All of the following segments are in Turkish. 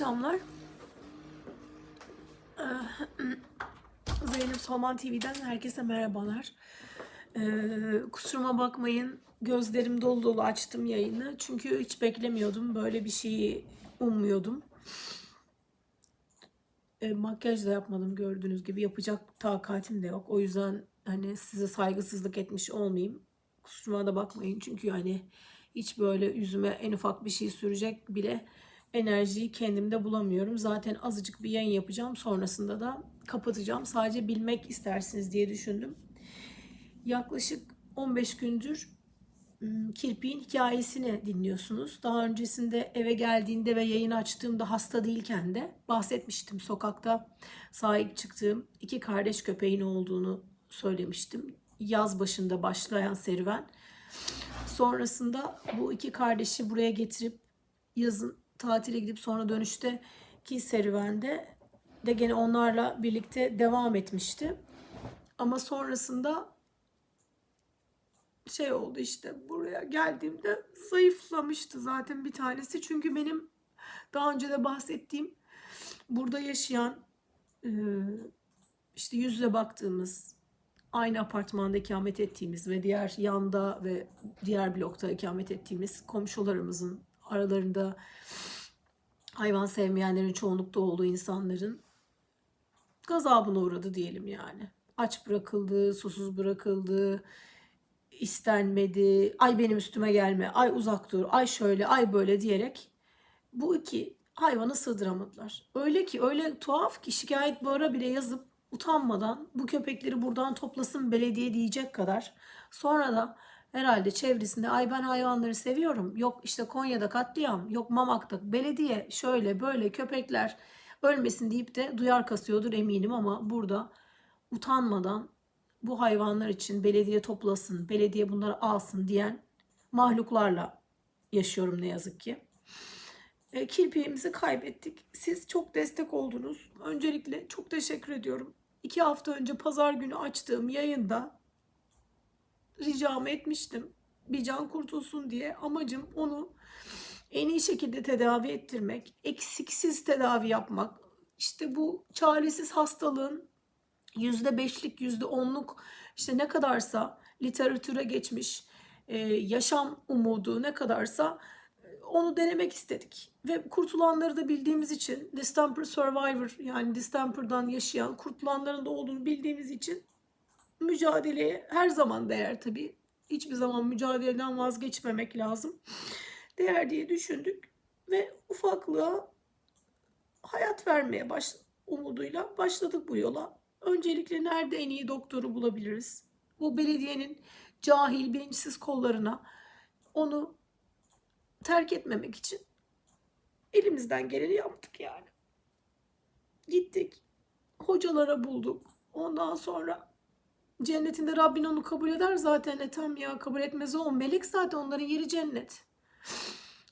akşamlar. Ee, Zeynep Solman TV'den herkese merhabalar. Ee, kusuruma bakmayın. Gözlerim dolu dolu açtım yayını. Çünkü hiç beklemiyordum. Böyle bir şeyi ummuyordum. E, makyaj da yapmadım gördüğünüz gibi. Yapacak takatim de yok. O yüzden hani size saygısızlık etmiş olmayayım. Kusuruma da bakmayın. Çünkü yani hiç böyle yüzüme en ufak bir şey sürecek bile enerjiyi kendimde bulamıyorum. Zaten azıcık bir yayın yapacağım. Sonrasında da kapatacağım. Sadece bilmek istersiniz diye düşündüm. Yaklaşık 15 gündür ım, kirpiğin hikayesini dinliyorsunuz. Daha öncesinde eve geldiğinde ve yayın açtığımda hasta değilken de bahsetmiştim. Sokakta sahip çıktığım iki kardeş köpeğin olduğunu söylemiştim. Yaz başında başlayan serüven. Sonrasında bu iki kardeşi buraya getirip yazın tatile gidip sonra dönüşte ki serüvende de gene onlarla birlikte devam etmişti. Ama sonrasında şey oldu işte buraya geldiğimde zayıflamıştı zaten bir tanesi. Çünkü benim daha önce de bahsettiğim burada yaşayan e, işte yüzle baktığımız aynı apartmanda ikamet ettiğimiz ve diğer yanda ve diğer blokta ikamet ettiğimiz komşularımızın aralarında hayvan sevmeyenlerin çoğunlukta olduğu insanların gazabına uğradı diyelim yani. Aç bırakıldı, susuz bırakıldı, istenmedi, ay benim üstüme gelme, ay uzak dur, ay şöyle, ay böyle diyerek bu iki hayvanı sığdıramadılar. Öyle ki öyle tuhaf ki şikayet bara bile yazıp utanmadan bu köpekleri buradan toplasın belediye diyecek kadar sonra da herhalde çevresinde ay ben hayvanları seviyorum yok işte Konya'da katliam yok Mamak'ta belediye şöyle böyle köpekler ölmesin deyip de duyar kasıyordur eminim ama burada utanmadan bu hayvanlar için belediye toplasın, belediye bunları alsın diyen mahluklarla yaşıyorum ne yazık ki. E, kirpiğimizi kaybettik. Siz çok destek oldunuz. Öncelikle çok teşekkür ediyorum. İki hafta önce pazar günü açtığım yayında ricamı etmiştim. Bir can kurtulsun diye. Amacım onu en iyi şekilde tedavi ettirmek, eksiksiz tedavi yapmak. İşte bu çaresiz hastalığın yüzde beşlik, yüzde onluk işte ne kadarsa literatüre geçmiş e, yaşam umudu ne kadarsa e, onu denemek istedik. Ve kurtulanları da bildiğimiz için distemper survivor yani distemper'dan yaşayan kurtulanların da olduğunu bildiğimiz için mücadeleye her zaman değer tabii. Hiçbir zaman mücadeleden vazgeçmemek lazım. Değer diye düşündük ve ufaklığa hayat vermeye baş, umuduyla başladık bu yola. Öncelikle nerede en iyi doktoru bulabiliriz? Bu belediyenin cahil, bilinçsiz kollarına onu terk etmemek için elimizden geleni yaptık yani. Gittik, hocalara bulduk. Ondan sonra cennetinde Rabbin onu kabul eder zaten etem ya kabul etmez o melek zaten onların yeri cennet.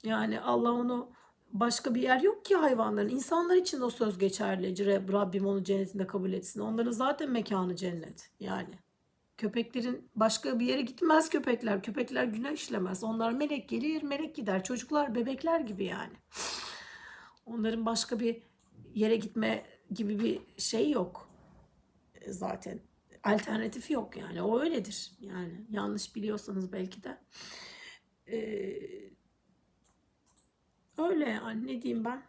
Yani Allah onu başka bir yer yok ki hayvanların. İnsanlar için o söz geçerli. Rabbim onu cennetinde kabul etsin. Onların zaten mekanı cennet. Yani köpeklerin başka bir yere gitmez köpekler. Köpekler günah işlemez. Onlar melek gelir, melek gider. Çocuklar, bebekler gibi yani. Onların başka bir yere gitme gibi bir şey yok. E, Zaten alternatifi yok yani. O öyledir. Yani yanlış biliyorsanız belki de. Ee, Öyle yani ne diyeyim ben.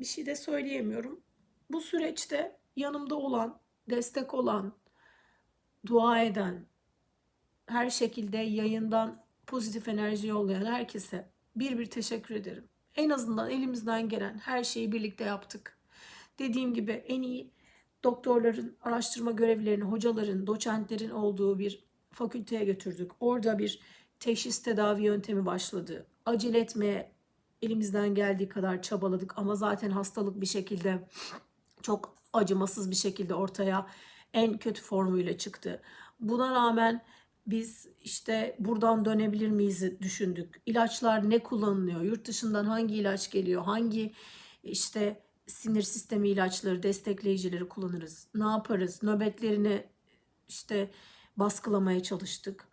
Bir şey de söyleyemiyorum. Bu süreçte yanımda olan, destek olan, dua eden, her şekilde yayından pozitif enerji yollayan herkese bir bir teşekkür ederim. En azından elimizden gelen her şeyi birlikte yaptık. Dediğim gibi en iyi doktorların, araştırma görevlilerinin, hocaların, doçentlerin olduğu bir fakülteye götürdük. Orada bir teşhis tedavi yöntemi başladı. Acele etmeye elimizden geldiği kadar çabaladık ama zaten hastalık bir şekilde çok acımasız bir şekilde ortaya en kötü formuyla çıktı. Buna rağmen biz işte buradan dönebilir miyiz düşündük. İlaçlar ne kullanılıyor? Yurt dışından hangi ilaç geliyor? Hangi işte sinir sistemi ilaçları, destekleyicileri kullanırız? Ne yaparız? Nöbetlerini işte baskılamaya çalıştık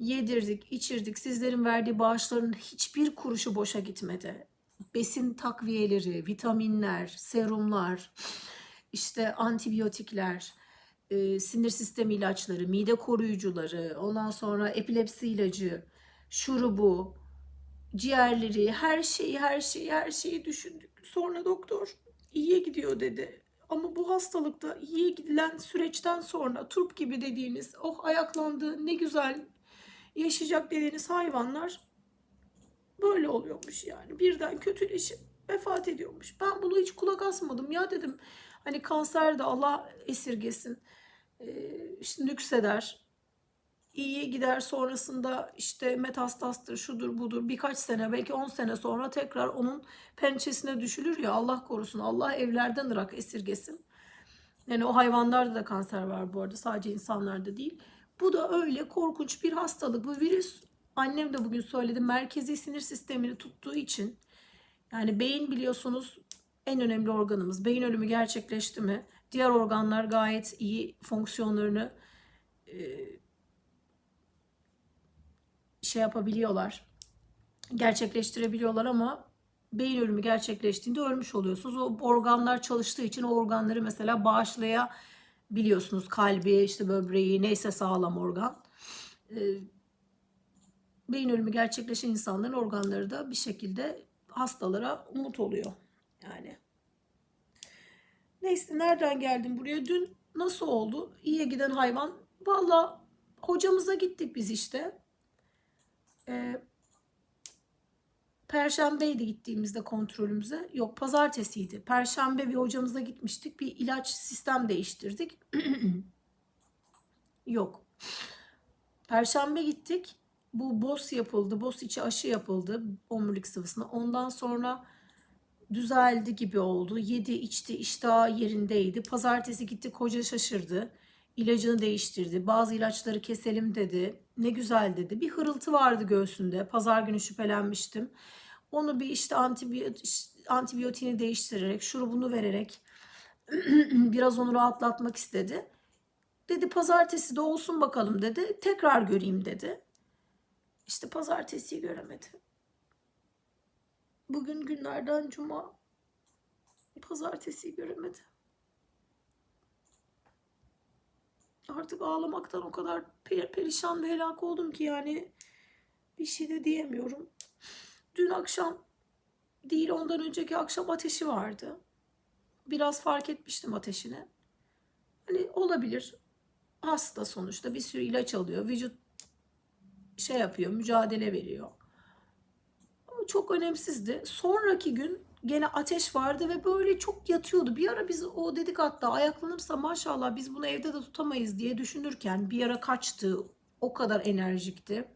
yedirdik, içirdik. Sizlerin verdiği bağışların hiçbir kuruşu boşa gitmedi. besin takviyeleri, vitaminler, serumlar, işte antibiyotikler, e, sinir sistemi ilaçları, mide koruyucuları, ondan sonra epilepsi ilacı, şurubu, ciğerleri, her şeyi, her şeyi, her şeyi düşündük. Sonra doktor iyiye gidiyor dedi. Ama bu hastalıkta iyiye gidilen süreçten sonra turp gibi dediğiniz, oh ayaklandı, ne güzel yaşayacak dediğiniz hayvanlar böyle oluyormuş yani. Birden kötüleşip vefat ediyormuş. Ben bunu hiç kulak asmadım. Ya dedim hani kanser de Allah esirgesin. Ee, işte nükseder. İyiye gider sonrasında işte metastastır şudur budur birkaç sene belki 10 sene sonra tekrar onun pençesine düşülür ya Allah korusun Allah evlerden ırak esirgesin. Yani o hayvanlarda da kanser var bu arada sadece insanlarda değil. Bu da öyle korkunç bir hastalık. Bu virüs annem de bugün söyledi merkezi sinir sistemini tuttuğu için yani beyin biliyorsunuz en önemli organımız. Beyin ölümü gerçekleşti mi? Diğer organlar gayet iyi fonksiyonlarını e, şey yapabiliyorlar. Gerçekleştirebiliyorlar ama beyin ölümü gerçekleştiğinde ölmüş oluyorsunuz. O organlar çalıştığı için o organları mesela bağışlayabiliyorsunuz. Kalbi, işte böbreği, neyse sağlam organ. E, beyin ölümü gerçekleşen insanların organları da bir şekilde hastalara umut oluyor. Yani. Neyse nereden geldim buraya? Dün nasıl oldu? İyiye giden hayvan. Valla hocamıza gittik biz işte. Ee, Perşembeydi gittiğimizde kontrolümüze. Yok pazartesiydi. Perşembe bir hocamıza gitmiştik. Bir ilaç sistem değiştirdik. Yok. Perşembe gittik. Bu BOS yapıldı. BOS içi aşı yapıldı omurilik sıvısına. Ondan sonra düzeldi gibi oldu. Yedi içti iştahı yerindeydi. Pazartesi gitti koca şaşırdı. İlacını değiştirdi. Bazı ilaçları keselim dedi. Ne güzel dedi. Bir hırıltı vardı göğsünde. Pazar günü şüphelenmiştim. Onu bir işte antibiyot antibiyotiğini değiştirerek, şurubunu vererek biraz onu rahatlatmak istedi. Dedi pazartesi de olsun bakalım dedi. Tekrar göreyim dedi. İşte pazartesiyi göremedi. Bugün günlerden cuma. Pazartesiyi göremedi. Artık ağlamaktan o kadar per- perişan ve helak oldum ki yani bir şey de diyemiyorum. Dün akşam değil ondan önceki akşam ateşi vardı. Biraz fark etmiştim ateşini. Hani olabilir. Hasta sonuçta bir sürü ilaç alıyor. Vücut şey yapıyor, mücadele veriyor. Ama çok önemsizdi. Sonraki gün gene ateş vardı ve böyle çok yatıyordu. Bir ara biz o dedik hatta ayaklanırsa maşallah biz bunu evde de tutamayız diye düşünürken bir ara kaçtı. O kadar enerjikti.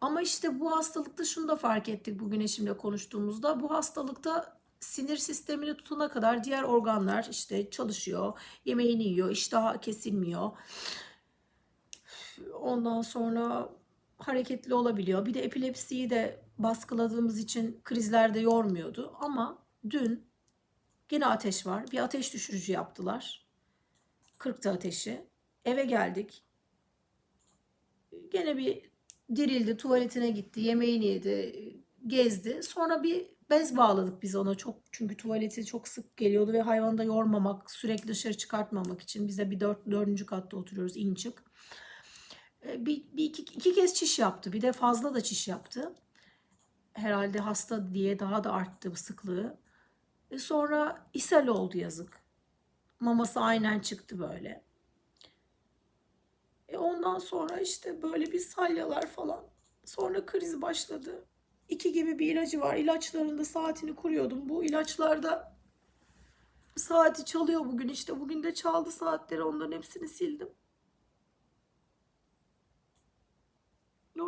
Ama işte bu hastalıkta şunu da fark ettik bugün eşimle konuştuğumuzda. Bu hastalıkta sinir sistemini tutana kadar diğer organlar işte çalışıyor. Yemeğini yiyor, iştah kesilmiyor. Ondan sonra hareketli olabiliyor. Bir de epilepsiyi de baskıladığımız için krizlerde yormuyordu. Ama dün gene ateş var. Bir ateş düşürücü yaptılar. 40'tı ateşi. Eve geldik. Gene bir dirildi, tuvaletine gitti, yemeğini yedi, gezdi. Sonra bir bez bağladık biz ona çok çünkü tuvaleti çok sık geliyordu ve hayvanı da yormamak, sürekli dışarı çıkartmamak için bize bir dört, dördüncü katta oturuyoruz in çık. Ee, Bir, bir iki, iki kez çiş yaptı. Bir de fazla da çiş yaptı. Herhalde hasta diye daha da arttı bu sıklığı. E sonra ishal oldu yazık. Maması aynen çıktı böyle. E ondan sonra işte böyle bir salyalar falan. Sonra kriz başladı. İki gibi bir ilacı var. İlaçlarında saatini kuruyordum. Bu ilaçlarda saati çalıyor bugün işte. Bugün de çaldı saatleri. Onların hepsini sildim.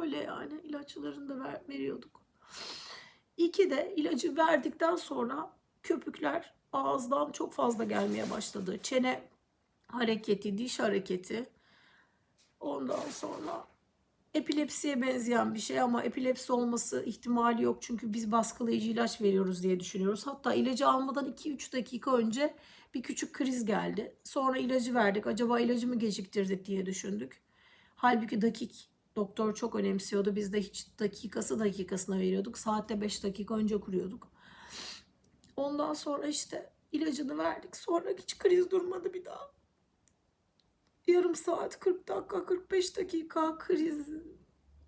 Öyle yani ilaçlarını da ver, veriyorduk. İki de ilacı verdikten sonra köpükler ağızdan çok fazla gelmeye başladı. Çene hareketi, diş hareketi. Ondan sonra epilepsiye benzeyen bir şey ama epilepsi olması ihtimali yok. Çünkü biz baskılayıcı ilaç veriyoruz diye düşünüyoruz. Hatta ilacı almadan 2-3 dakika önce bir küçük kriz geldi. Sonra ilacı verdik. Acaba ilacı mı geciktirdik diye düşündük. Halbuki dakik doktor çok önemsiyordu. Biz de hiç dakikası dakikasına veriyorduk. Saatte 5 dakika önce kuruyorduk. Ondan sonra işte ilacını verdik. Sonra hiç kriz durmadı bir daha. Yarım saat, 40 dakika, 45 dakika kriz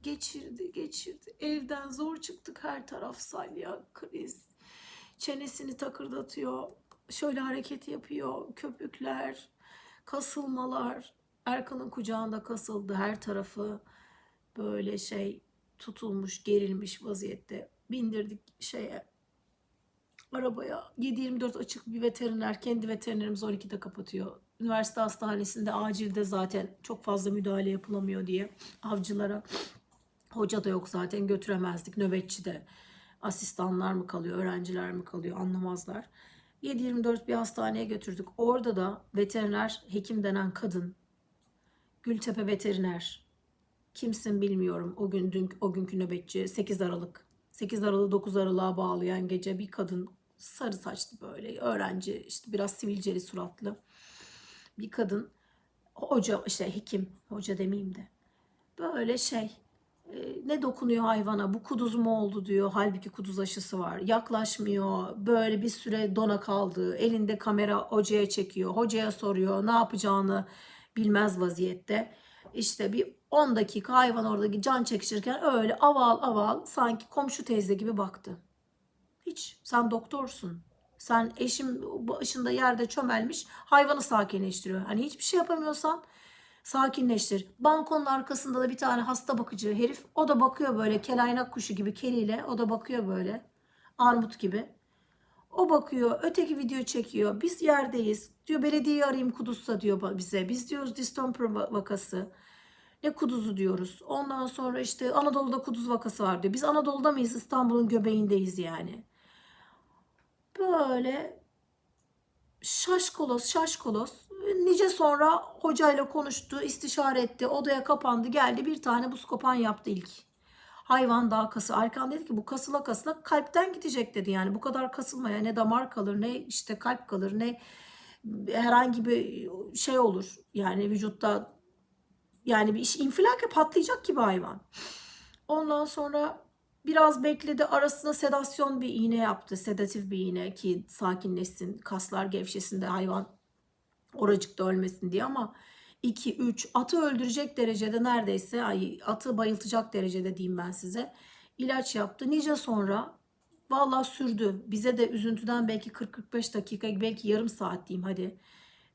geçirdi, geçirdi. Evden zor çıktık her taraf salya, kriz. Çenesini takırdatıyor. Şöyle hareket yapıyor. Köpükler, kasılmalar. Erkan'ın kucağında kasıldı her tarafı. Böyle şey tutulmuş, gerilmiş vaziyette. Bindirdik şeye arabaya 7-24 açık bir veteriner. Kendi veterinerimiz 12'de kapatıyor. Üniversite hastanesinde acilde zaten çok fazla müdahale yapılamıyor diye avcılara. Hoca da yok zaten götüremezdik nöbetçi de. Asistanlar mı kalıyor, öğrenciler mi kalıyor anlamazlar. 7-24 bir hastaneye götürdük. Orada da veteriner hekim denen kadın, Gültepe veteriner, kimsin bilmiyorum. O gün dün, o günkü nöbetçi 8 Aralık. 8 Aralık'ı 9 Aralık'a bağlayan gece bir kadın sarı saçlı böyle öğrenci işte biraz sivilceli suratlı bir kadın hoca işte hekim hoca demeyeyim de. Böyle şey e, ne dokunuyor hayvana? Bu kuduz mu oldu? diyor. Halbuki kuduz aşısı var. Yaklaşmıyor. Böyle bir süre dona kaldı. Elinde kamera hocaya çekiyor. Hocaya soruyor ne yapacağını bilmez vaziyette işte bir 10 dakika hayvan oradaki can çekişirken öyle aval aval sanki komşu teyze gibi baktı. Hiç sen doktorsun. Sen eşim başında yerde çömelmiş hayvanı sakinleştiriyor. Hani hiçbir şey yapamıyorsan sakinleştir. Bankonun arkasında da bir tane hasta bakıcı herif o da bakıyor böyle kelaynak kuşu gibi keliyle o da bakıyor böyle armut gibi. O bakıyor, öteki video çekiyor. Biz yerdeyiz. Diyor belediyeyi arayayım Kudüs'ta diyor bize. Biz diyoruz distemper vakası. Ne kuduzu diyoruz. Ondan sonra işte Anadolu'da kuduz vakası var diyor. Biz Anadolu'da mıyız? İstanbul'un göbeğindeyiz yani. Böyle şaşkolos şaşkolos. Nice sonra hocayla konuştu, istişare etti, odaya kapandı, geldi bir tane buz kopan yaptı ilk. Hayvan daha kası. Erkan dedi ki bu kasıla kasıla kalpten gidecek dedi yani. Bu kadar kasılmaya ne damar kalır ne işte kalp kalır ne herhangi bir şey olur. Yani vücutta yani bir iş infilakle patlayacak gibi hayvan. Ondan sonra biraz bekledi. Arasına sedasyon bir iğne yaptı. Sedatif bir iğne ki sakinleşsin. Kaslar gevşesin de hayvan oracıkta ölmesin diye ama 2, 3 atı öldürecek derecede neredeyse ay, atı bayıltacak derecede diyeyim ben size. ilaç yaptı. Nice sonra vallahi sürdü. Bize de üzüntüden belki 40-45 dakika belki yarım saat diyeyim hadi.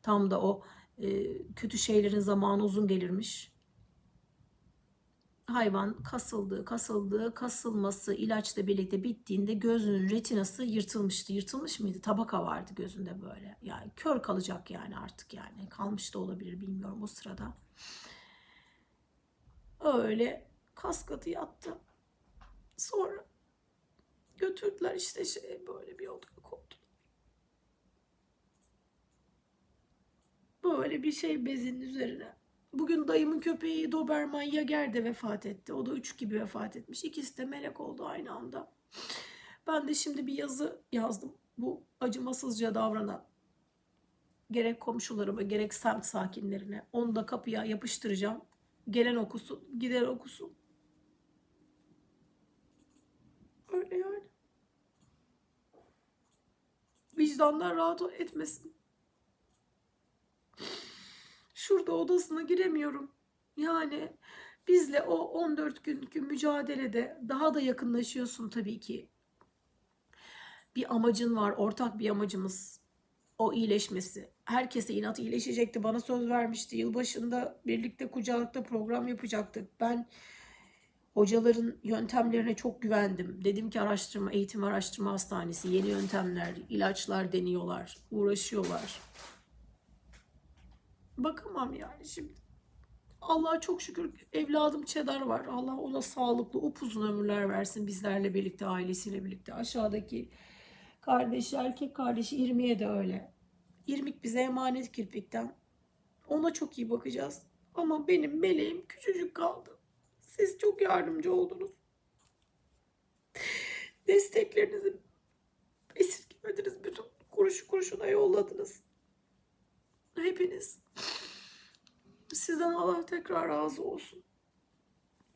Tam da o e, kötü şeylerin zamanı uzun gelirmiş. Hayvan kasıldı, kasıldı, kasılması ilaçla birlikte bittiğinde gözünün retinası yırtılmıştı. Yırtılmış mıydı? Tabaka vardı gözünde böyle. Yani kör kalacak yani artık yani. Kalmış da olabilir bilmiyorum o sırada. Öyle kaskatı yattı. Sonra götürdüler işte şey böyle bir odaya koydular. Böyle bir şey bezin üzerine. Bugün dayımın köpeği Doberman Yager de vefat etti. O da üç gibi vefat etmiş. İkisi de melek oldu aynı anda. Ben de şimdi bir yazı yazdım. Bu acımasızca davranan gerek komşularıma gerek semt sakinlerine onu da kapıya yapıştıracağım. Gelen okusun, gider okusun. Öyle yani. Vicdanlar rahat etmesin. Şurada odasına giremiyorum. Yani bizle o 14 günkü mücadelede daha da yakınlaşıyorsun tabii ki. Bir amacın var, ortak bir amacımız. O iyileşmesi. Herkese inat iyileşecekti. Bana söz vermişti. Yılbaşında birlikte kucakta program yapacaktık. Ben hocaların yöntemlerine çok güvendim. Dedim ki araştırma, eğitim araştırma hastanesi, yeni yöntemler, ilaçlar deniyorlar, uğraşıyorlar. Bakamam yani şimdi. Allah'a çok şükür evladım Çedar var. Allah ona sağlıklı, upuzun ömürler versin bizlerle birlikte, ailesiyle birlikte. Aşağıdaki kardeşi, erkek kardeşi İrmiye de öyle. İrmik bize emanet kirpikten. Ona çok iyi bakacağız. Ama benim meleğim küçücük kaldı. Siz çok yardımcı oldunuz. Desteklerinizi esirgemediniz. Bütün kuruşu kuruşuna yolladınız. Hepiniz. Sizden Allah tekrar razı olsun.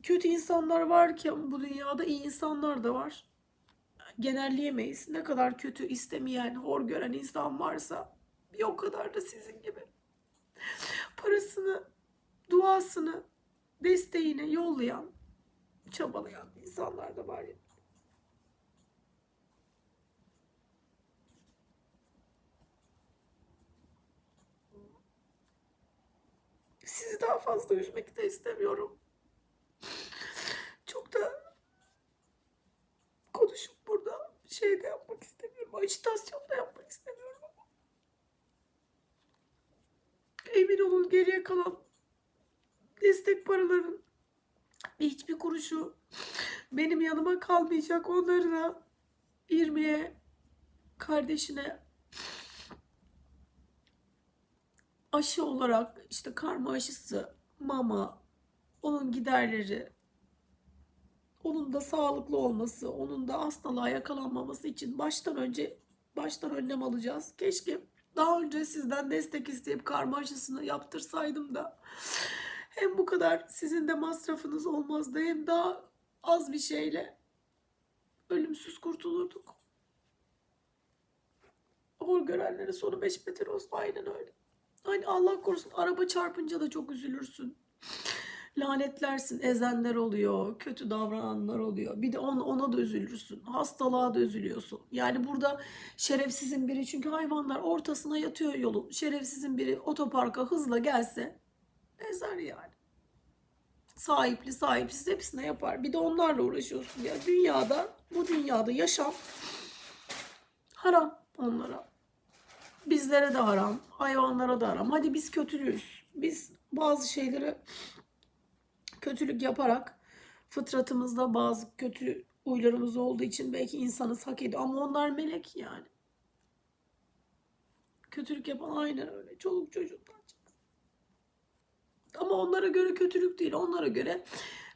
Kötü insanlar varken bu dünyada iyi insanlar da var. genelleyemeyiz. Ne kadar kötü istemeyen, hor gören insan varsa bir o kadar da sizin gibi. Parasını, duasını, desteğini yollayan, çabalayan insanlar da var ya. Sizi daha fazla üzmek de istemiyorum. Çok da konuşup burada şey de yapmak istemiyorum. Ajitasyon da yapmak istemiyorum ama. Emin olun geriye kalan destek paraların hiçbir kuruşu benim yanıma kalmayacak. Onları da kardeşine aşı olarak işte karma aşısı, mama, onun giderleri, onun da sağlıklı olması, onun da hastalığa yakalanmaması için baştan önce baştan önlem alacağız. Keşke daha önce sizden destek isteyip karma aşısını yaptırsaydım da hem bu kadar sizin de masrafınız olmazdı hem daha az bir şeyle ölümsüz kurtulurduk. Hor görenlere sonu beş beter olsun. Aynen öyle. Hani Allah korusun araba çarpınca da çok üzülürsün. Lanetlersin, ezenler oluyor, kötü davrananlar oluyor. Bir de on, ona da üzülürsün. Hastalığa da üzülüyorsun. Yani burada şerefsizin biri çünkü hayvanlar ortasına yatıyor yolun. Şerefsizin biri otoparka hızla gelse ezer yani. Sahipli sahipsiz hepsine yapar. Bir de onlarla uğraşıyorsun ya. Dünyada, bu dünyada yaşam haram onlara. Bizlere de haram, hayvanlara da haram. Hadi biz kötülüyüz. Biz bazı şeyleri kötülük yaparak fıtratımızda bazı kötü huylarımız olduğu için belki insanız hak ediyor. Ama onlar melek yani. Kötülük yapan aynen öyle. Çoluk çocuktan çıksın. Ama onlara göre kötülük değil. Onlara göre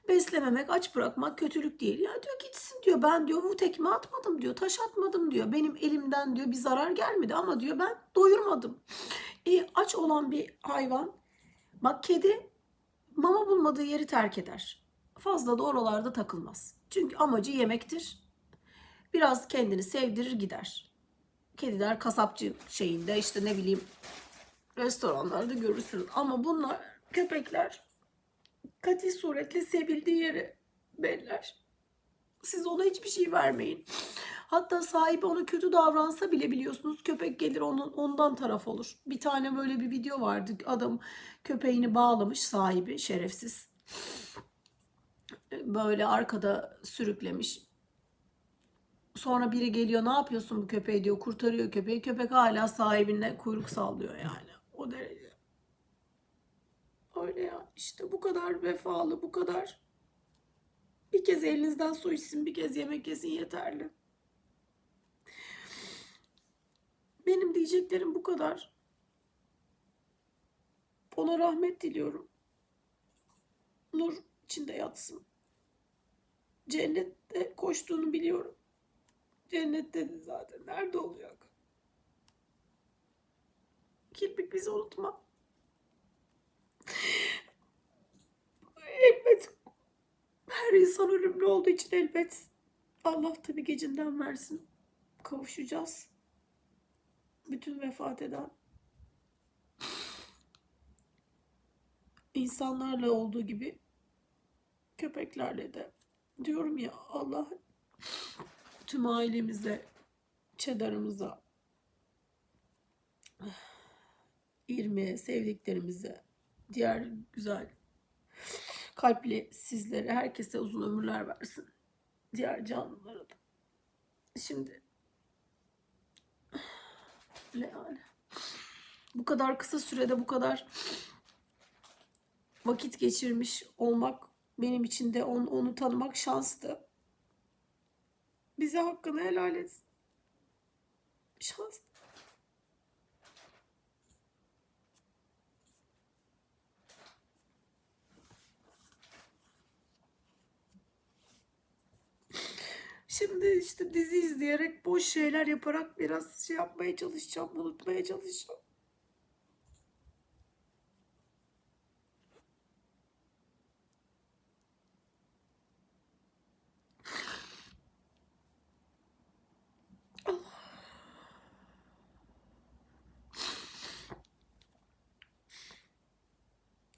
beslememek, aç bırakmak kötülük değil. Ya diyor gitsin diyor ben diyor bu tekme atmadım diyor. Taş atmadım diyor. Benim elimden diyor bir zarar gelmedi ama diyor ben doyurmadım. E, aç olan bir hayvan bak kedi mama bulmadığı yeri terk eder. Fazla da oralarda takılmaz. Çünkü amacı yemektir. Biraz kendini sevdirir gider. Kediler kasapçı şeyinde işte ne bileyim restoranlarda görürsün. Ama bunlar köpekler katil suretle sevildiği yeri beller. Siz ona hiçbir şey vermeyin. Hatta sahibi ona kötü davransa bile biliyorsunuz köpek gelir onun ondan taraf olur. Bir tane böyle bir video vardı. Adam köpeğini bağlamış sahibi şerefsiz. Böyle arkada sürüklemiş. Sonra biri geliyor ne yapıyorsun bu köpeği diyor kurtarıyor köpeği. Köpek hala sahibine kuyruk sallıyor yani. O derece. Öyle ya işte bu kadar vefalı bu kadar. Bir kez elinizden su içsin bir kez yemek yesin yeterli. Benim diyeceklerim bu kadar. Ona rahmet diliyorum. Nur içinde yatsın. Cennette koştuğunu biliyorum. Cennette de zaten. Nerede olacak? Kirpik bizi unutma. Elbet her insan ölümlü olduğu için elbet Allah tabi gecinden versin. Kavuşacağız. Bütün vefat eden insanlarla olduğu gibi köpeklerle de diyorum ya Allah tüm ailemize, çedarımıza, İrmi'ye, sevdiklerimize, diğer güzel kalpli sizlere, herkese uzun ömürler versin. Diğer canlılara da. Şimdi yani bu kadar kısa sürede bu kadar vakit geçirmiş olmak benim için de onu, onu tanımak şanstı. Bize hakkını helal etsin. Şans. Şimdi işte dizi izleyerek, boş şeyler yaparak biraz şey yapmaya çalışacağım, unutmaya çalışacağım.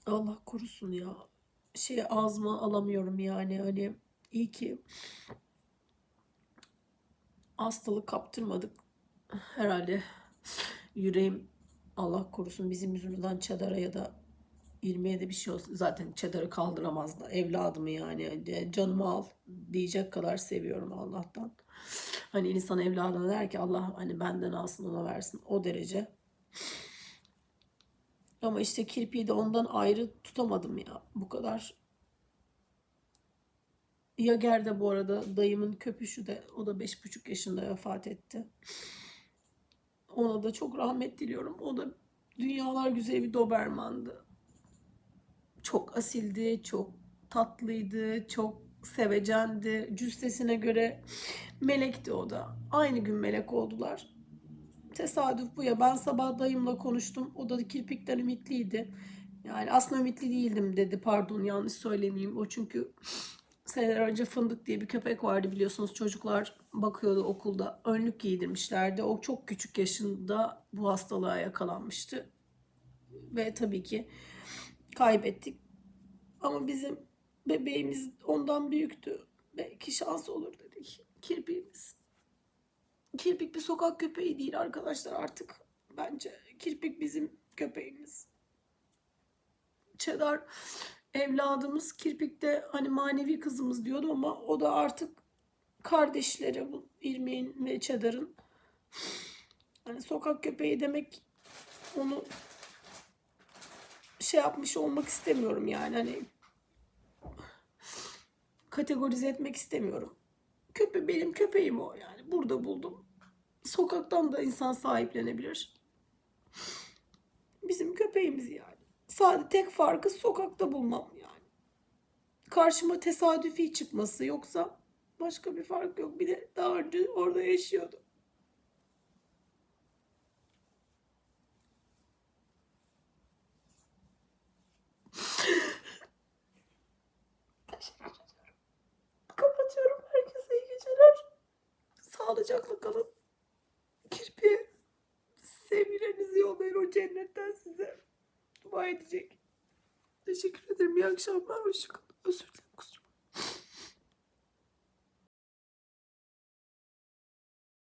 Allah korusun ya. Şey ağzıma alamıyorum yani hani iyi ki hastalık kaptırmadık. Herhalde yüreğim Allah korusun bizim yüzümüzden çadara ya da İlmiye de bir şey olsun. Zaten çadarı kaldıramazdı. Evladımı yani canımı al diyecek kadar seviyorum Allah'tan. Hani insan evladına der ki Allah hani benden alsın ona versin. O derece. Ama işte kirpiyi de ondan ayrı tutamadım ya. Bu kadar. Yager de bu arada dayımın köpüşü de o da beş buçuk yaşında vefat etti. Ona da çok rahmet diliyorum. O da dünyalar güzeli bir Doberman'dı. Çok asildi, çok tatlıydı, çok sevecendi. Cüssesine göre melekti o da. Aynı gün melek oldular. Tesadüf bu ya. Ben sabah dayımla konuştum. O da kirpikten ümitliydi. Yani aslında ümitli değildim dedi. Pardon yanlış söylemeyeyim. O çünkü seneler önce Fındık diye bir köpek vardı biliyorsunuz. Çocuklar bakıyordu okulda. Önlük giydirmişlerdi. O çok küçük yaşında bu hastalığa yakalanmıştı. Ve tabii ki kaybettik. Ama bizim bebeğimiz ondan büyüktü. Belki şans olur dedik. Kirpiğimiz. Kirpik bir sokak köpeği değil arkadaşlar artık. Bence kirpik bizim köpeğimiz. Çedar evladımız kirpik de hani manevi kızımız diyordu ama o da artık kardeşleri bu İrmiğin ve Çedar'ın. Hani sokak köpeği demek onu şey yapmış olmak istemiyorum yani hani kategorize etmek istemiyorum. Köpe benim köpeğim o yani burada buldum. Sokaktan da insan sahiplenebilir. Bizim köpeğimiz yani. Sadece tek farkı sokakta bulmam yani. Karşıma tesadüfi çıkması yoksa başka bir fark yok. Bir de daha önce orada yaşıyordu. Teşekkür ediyorum. Kapatıyorum. Herkese iyi geceler. Sağlıcakla kalın. Kirpi sevgilerinizi yollayın o cennetten size. Dua edecek. Teşekkür ederim. İyi akşamlar. Hoşçakalın. Özür dilerim.